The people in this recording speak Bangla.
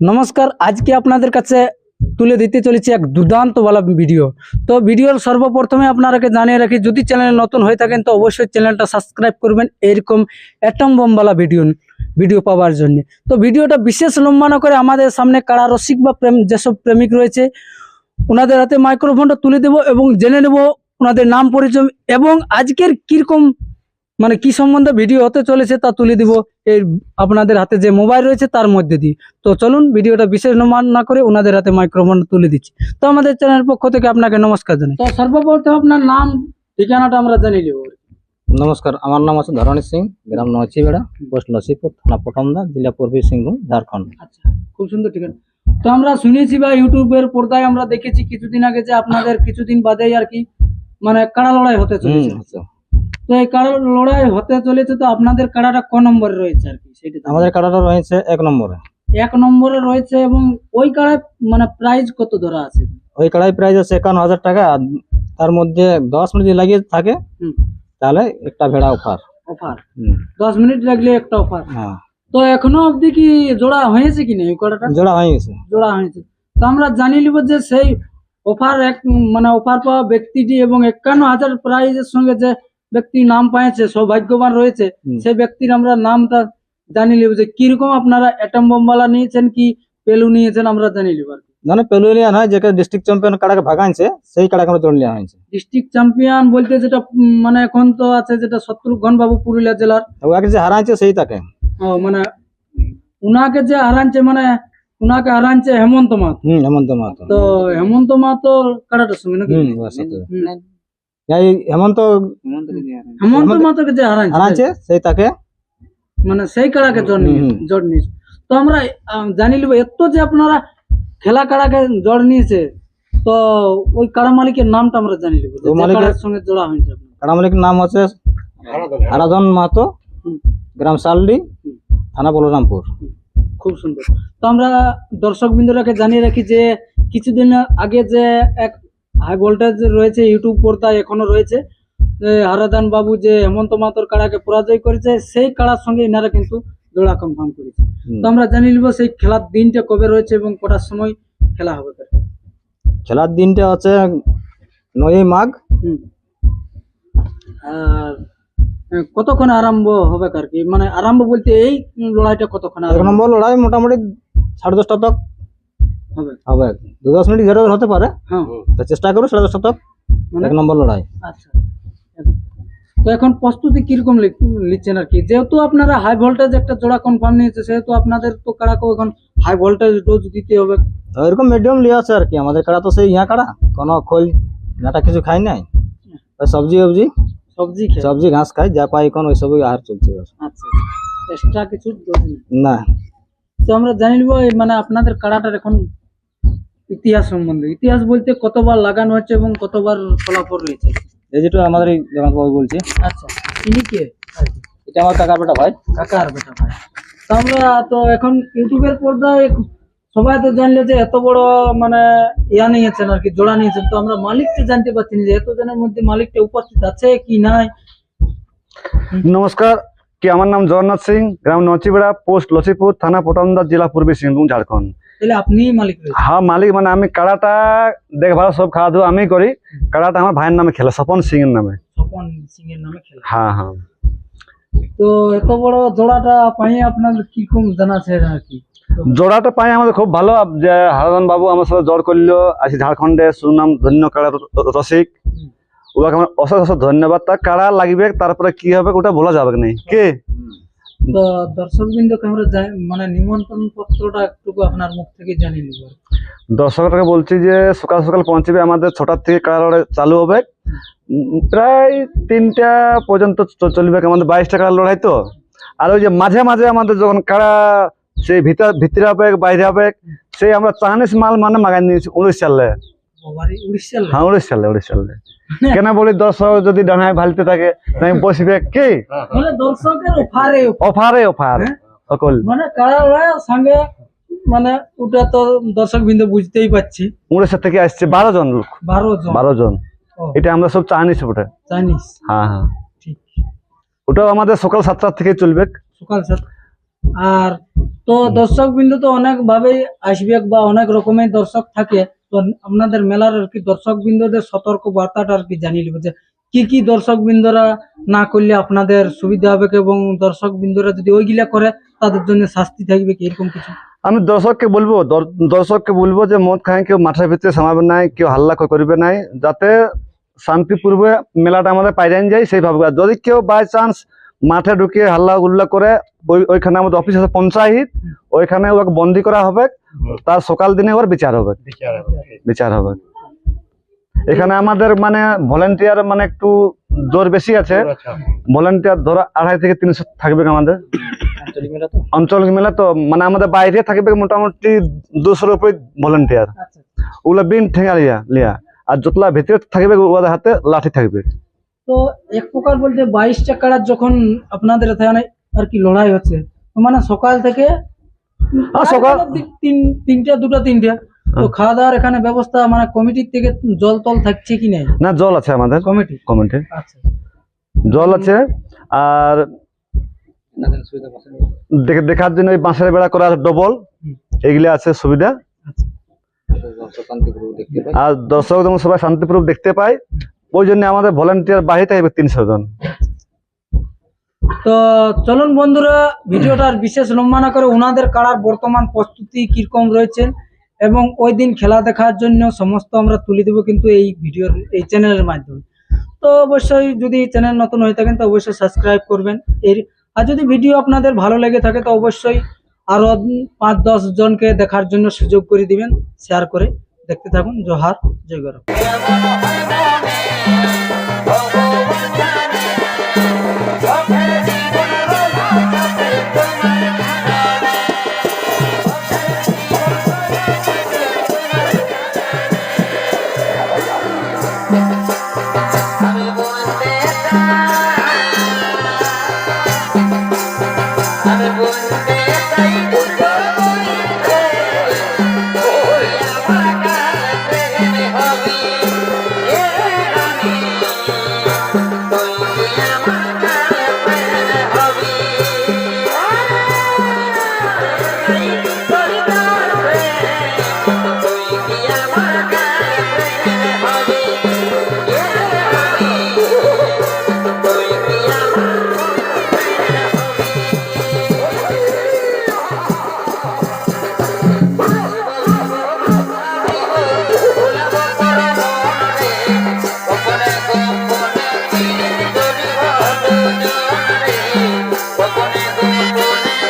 নমস্কার, আজকে আপনাদের কাছে তুলে দিতে চলেছি এক দুর্দান্ত বলা ভিডিও। তো ভিডিওর সর্বপ্রথমে আপনারাকে জানিয়ে রাখি, যদি চ্যানেল নতুন হয়ে থাকেন, তো অবশ্যই চ্যানেলটা সাবস্ক্রাইব করবেন এরকম অ্যাটম বোমওয়ালা ভিডিও ভিডিও পাওয়ার জন্য। তো ভিডিওটা বিশেষ লম্বা না করে আমাদের সামনে কারা রসিক বা প্রেম, যেসব প্রেমিক রয়েছে, ওনাদের হাতে মাইক্রোফোনটা তুলে দেব এবং জেনে নেব ওনাদের নাম, পরিচয় এবং আজকের কীরকম মানে কি সম্বন্ধে ভিডিও হতে চলেছে তা তুলে দিব। এই আপনাদের হাতে যে মোবাইল রয়েছে তার মধ্যে দিয়ে তো চলুন ভিডিওটা বিশেষ নমান না করে ওনাদের হাতে মাইক্রোফোন তুলে দিচ্ছি। তো আমাদের চ্যানেলের পক্ষ থেকে আপনাকে নমস্কার জানাই। তো সর্বপ্রথম আপনার নাম ঠিকানাটা আমরা জানিয়ে নেব নমস্কার আমার নাম আছে ধরণী সিং গ্রাম নচিবেড়া পোস্ট লসিপুর থানা পটমদা জেলা পূর্বী সিংভূম ঝাড়খণ্ড। আচ্ছা খুব সুন্দর ঠিকানা। তো আমরা শুনেছি বা ইউটিউবের পর্দায় আমরা দেখেছি কিছুদিন আগে যে আপনাদের কিছুদিন বাদেই আর কি মানে কাড়া লড়াই হতে চলেছে। আচ্ছা। তো এই কাড়া লড়াই হতে চলেছে তো আপনাদের কাড়াটা ক নম্বরে রয়েছে আর কি? সেটা আমাদের কাটাটা রয়েছে এক নম্বরে। এক নম্বরে রয়েছে এবং ওই কাড়ায় মানে প্রাইজ কত ধরা আছে? ওই কাড়াই প্রাইস আছে একান্ন হাজার টাকা তার মধ্যে দশ মিনিট লাগিয়ে থাকে তাহলে একটা ভেড়া অফার অফার দশ মিনিট লাগলে একটা অফার হ্যাঁ। তো এখনও অবধি কি জোড়া হয়েছে কি না এই কড়াটা জোড়া হয়ে গেছে। জোড়া হয়েছে তো আমরা জানি নিব যে সেই অফার এক মানে অফার পাওয়া ব্যক্তিটি এবং একান্ন হাজার প্রাইজের সঙ্গে যে ব্যক্তি নাম পাইছে সৌভাগ্যবান রয়েছে সে সেই ব্যক্তির আমরা নামটা জানি নিব যে কীরকম আপনারা অ্যাটম বোমবালা নিয়েছেন কি পেলু নিয়েছেন আমরা জানি নিব আর পেলুলিয়া নয় যেটা ডিস্ট্রিক্ট চ্যাম্পিয়ন কাড়াকে ভাগাইছে সেই কাড়াকে আমরা জোড় হয়েছে। ডিস্ট্রিক্ট চ্যাম্পিয়ন বলতে যেটা মানে এখন তো আছে যেটা শত্রুঘ্ন বাবু পুরুলিয়া জেলার। ওকে যে হারাইছে সেই তাকে। ও মানে উনাকে যে হারানছে মানে উনাকে হারানছে হেমন্ত মাত হম হেমন্ত মাহাতো। তো হেমন্ত কাড়াটার সঙ্গে নাকি। এই হেমন্ত হেমন্ত মাতোকে যে হারাইছে। সেই তাকে মানে সেই কাড়াকে জড় নিয়ে হুম। নিয়েছে তো আমরা জানি লিব এত যে আপনারা খেলা কাড়াকে জড় নিয়েছে তো ওই কাড়া মালিকের নামটা আমরা জানি লিব মালিকের- সঙ্গে জোড়া হয়েছে কাড়া মালিকের নাম হচ্ছে আরাধন মাহাতো গ্রাম হুম। থানা বলরামপুর। খুব সুন্দর। তো আমরা দর্শক বিন্দুরাকে জানিয়ে রাখি যে কিছুদিন আগে যে এক হাই ভোল্টেজ রয়েছে ইউটিউব পর্দায় এখনও রয়েছে। হারাদান বাবু যে হেমন্ত মাতর কাড়াকে পরাজয় করেছে সেই কাড়ার সঙ্গে ইনারা কিন্তু জোড়া কনফার্ম করেছে। তো আমরা জানিয়ে নিব সেই খেলার দিনটা কবে রয়েছে এবং কটার সময় খেলা হবে। খেলার দিনটা আছে নয়ই মাঘ। আর কতক্ষণ আরম্ভ হবে আর কি? মানে আরম্ভ বলতে এই লড়াইটা কতক্ষণ এক নম্বর লড়াই মোটামুটি সাড়ে দশটা তক। হবে। হবে। দু দশ মিনিট ঘেরে হতে পারে। হ্যাঁ। তো চেষ্টা করো সাড়ে দশটা। তক মানে এক নম্বর লড়াই। আচ্ছা। তো এখন প্রস্তুতি কীরকম লিখ- লিখছেন আর কি? যেহেতু আপনারা হাই ভোল্টেজ একটা জোড়া কনফার্ম নিয়েছে সেহেতু আপনাদের তো কারাকেও এখন হাই ভোল্টেজ ডোজ দিতে হবে। তো এরকম মিডিয়াম লিয়ে আছে আর কি। আমাদের কাড়া তো সেই ইয়া কাড়া কোনো খোল নাটা কিছু খাই নাই। ওই সবজি অবজি। সবজি খেয়ে। সবজি ঘাস খাই যা পাই এখন ওই সবই আহার চলছে এবার। আচ্ছা এক্সট্রা কিছু ডোজ নেই। না। তো আমরা জানি নিব এই মানে আপনাদের কাড়াটার এখন ইতিহাস সম্বন্ধে। ইতিহাস বলতে কতবার লাগানো হচ্ছে এবং কতবার ফলাফল রয়েছে? এই যেটা আমাদের এই বলছি। আচ্ছা ইনি কে? এটা আমার কাকার বেটা ভাই। কাকার বেটা ভাই। তো আমরা তো এখন ইউটিউবের পর্দায় সবাই তো জানলে যে এত বড় মানে ইয়া নিয়েছেন আর কি জোড়া নিয়েছেন। তো আমরা মালিককে জানতে পারছি না যে এত জনের মধ্যে মালিকটা উপস্থিত আছে কি নাই। নমস্কার কি আমার নাম জগন্নাথ সিং গ্রাম নচিবেড়া পোস্ট লসিপুর থানা পটনদা জেলা পূর্বী সিংভূম ঝাড়খণ্ড। তাহলে আপনি মালিক হ্যাঁ মালিক মানে আমি কাড়াটা দেখভাল সব খাওয়া দাওয়া আমি করি। কাড়াটা আমার ভাইয়ের নামে খেলে স্বপন সিং এর নামে। স্বপন সিং এর নামে খেলা। হ্যাঁ হ্যাঁ। তো এত বড় জোড়াটা পাই আপনার কীরকম জানা আছে আর কি? জোড়াটা পাই আমাদের খুব ভালো যে হারাধন বাবু আমার সাথে জোর করল আছি ঝাড়খণ্ডে সুনাম ধন্য কাড়া রসিক। ওকে আমার অশেষ অশেষ ধন্যবাদ। তার কাড়া লাগবে তারপরে কি হবে ওটা বলা যাবে না। কে তো দর্শক আমরা জানি- মানে নিমন্ত্রণ পত্রটা একটু আপনার মুখ থেকে জানিয়ে নিব। দর্শকটাকে বলছি যে সকাল সকাল পৌঁছবে আমাদের ছটার থেকে লড়াই চালু হবে। প্রায় তিনটা পর্যন্ত চলবে আমাদের বাইশটা কাড়া লড়াই তো। আর ওই যে মাঝে মাঝে আমাদের যখন কাড়া সেই ভিতর ভিতরে হবে বাইরে হবে সেই আমরা চাইনিজ মাল মানে মাগাই নিয়েছি উনিশ সালে হ্যাঁ উনিশ সালে উনিশ সালে কেন বলি দর্শক যদি ডানায় ভালতে থাকে তাই বসবে কি? মানে দর্শকের অফারে অফারে অফার হ্যাঁ? সকল। মানে কারা সঙ্গে মানে ওটা তো দর্শক বিন্দু বুঝতেই পাচ্ছি উনিশের থেকে আসছে বারো জন লোক? বারো জন। বারো জন। এটা আমরা সব চাইনিজ ওটা চাইনিজ। হ্যাঁ হ্যাঁ। ঠিক। ওটাও আমাদের সকাল সাতটার থেকে চলবে। সকাল সাত। আর তো দর্শক বিন্দু তো অনেক ভাবেই আসবে বা অনেক রকমের দর্শক থাকে। তো আপনাদের মেলার আর কি দর্শক বিন্দুদের সতর্ক বার্তাটা আর কি জানিয়ে নেবে যে, কি কি দর্শক বিন্দুরা না করলে আপনাদের সুবিধা হবে এবং দর্শক বিন্দুরা যদি ওইগুলা করে, তাদের জন্য শাস্তি থাকবে কি? এরকম কিছু? আমি দর্শককে বলব দর্শককে বলব যে, মদ খাই কেউ মাঠের ভিতরে সামাবে নাই, কেউ হাল্লা করবে নাই, যাতে শান্তিপূর্বে মেলাটা আমাদের পাইরান যায় সেইভাবে। যদি কেউ বাই চান্স মাঠে ঢুকিয়ে হাল্লা গুল্লা করে ওই ওইখানে আমাদের অফিস আছে পঞ্চায়েত। ওইখানে ওকে বন্দি করা হবে। তার সকাল দিনে ওর বিচার হবে। বিচার হবে এখানে আমাদের মানে ভলেন্টিয়ার মানে একটু জোর বেশি আছে। ভলেন্টিয়ার ধরো আড়াই থেকে তিনশো থাকবে আমাদের। আঞ্চলিক মেলা তো? অঞ্চল মেলা তো মানে আমাদের বাইরে থাকবে মোটামুটি দুশোর উপরে ভলেন্টিয়ার ওগুলো বিন ঠেঙা লিয়া। লিয়া আর যতলা ভিতরে থাকবে ওদের হাতে লাঠি থাকবে। তো এক প্রকার বলতে বাইশ চাকার যখন আপনাদের এখানে আর কি লড়াই হচ্ছে মানে সকাল থেকে হ্যাঁ, সকাল- তিন তিনটা দুটা তিনটা তো খাওয়া দাওয়ার এখানে ব্যবস্থা মানে কমিটির থেকে জল টল থাকছে কি নাই? না জল আছে আমাদের। কমিটি কমেন্টে আচ্ছা। জল আছে আর দেখে দেখার জন্য ওই বাঁশের বেড়া করা ডবল। আছে সুবিধা। আচ্ছা। আর দর্শক যেমন সবাই শান্তিপূর্বক দেখতে পায়। ওই জন্য আমাদের ভলেন্টিয়ার বাড়িতে থাকবে তিনশো জন। তো চলুন বন্ধুরা ভিডিওটার বিশেষ লম্বা করে ওনাদের কারার বর্তমান প্রস্তুতি কীরকম রয়েছেন এবং ওই দিন খেলা দেখার জন্য সমস্ত আমরা তুলে দেবো কিন্তু এই ভিডিওর, এই চ্যানেলের মাধ্যমে। তো অবশ্যই যদি চ্যানেল নতুন হয়ে থাকেন তো অবশ্যই সাবস্ক্রাইব করবেন। এর, আর যদি ভিডিও আপনাদের ভালো লেগে থাকে তো অবশ্যই আরও পাঁচ দশ জনকে দেখার জন্য সুযোগ করে দিবেন। শেয়ার করে দেখতে থাকুন। জোহার, জয় Thank you.